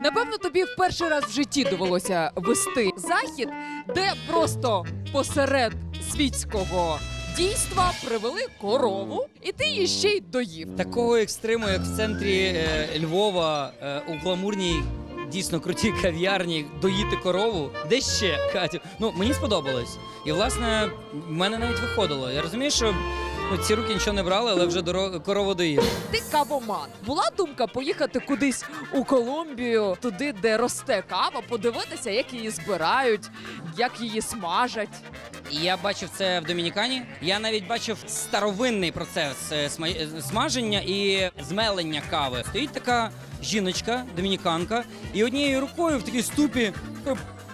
Напевно, тобі в перший раз в житті довелося вести захід, де просто посеред світського дійства привели корову, і ти її ще й доїв. Такого екстриму, як в центрі е, Львова, е, у гламурній, дійсно крутій кав'ярні, доїти корову. Де ще, Катю? Ну, мені сподобалось. І, власне, в мене навіть виходило. Я розумію, що ну, ці руки нічого не брали, але вже доро- корову доїв. Ти кавоман. Була думка поїхати кудись у Колумбію, туди, де росте кава, подивитися, як її збирають, як її смажать. І я бачив це в Домінікані. Я навіть бачив старовинний процес е, е, смаження і змелення кави. Стоїть така жіночка, домініканка, і однією рукою в такій ступі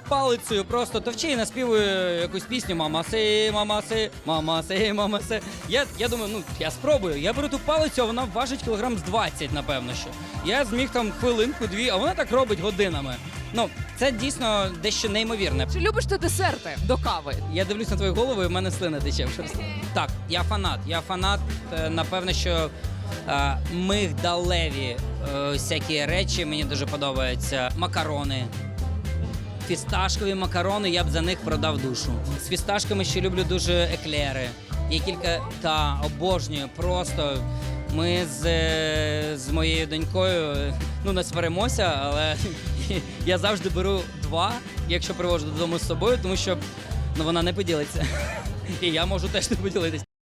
палицею просто товче і наспівує якусь пісню Мама си, мама си, мама си, мама. Я, я думаю, ну я спробую. Я беру ту палицю, а вона важить кілограм з 20, напевно. що. Я зміг там хвилинку-дві, а вона так робить годинами. Ну, це дійсно дещо неймовірне. Чи любиш ти десерти до кави? Я дивлюсь на твою голову, і в мене слина тече. Так, я фанат. Я фанат. е, Напевно, що е, мигдалеві е, всякі речі мені дуже подобаються. Макарони. Фісташкові макарони я б за них продав душу. З фісташками ще люблю дуже еклери. Є кілька та обожнюю. Просто ми з, е, з моєю донькою е, ну не сваримося, але я завжди беру два, якщо привожу додому з собою, тому що ну вона не поділиться. І я можу теж не поділитись.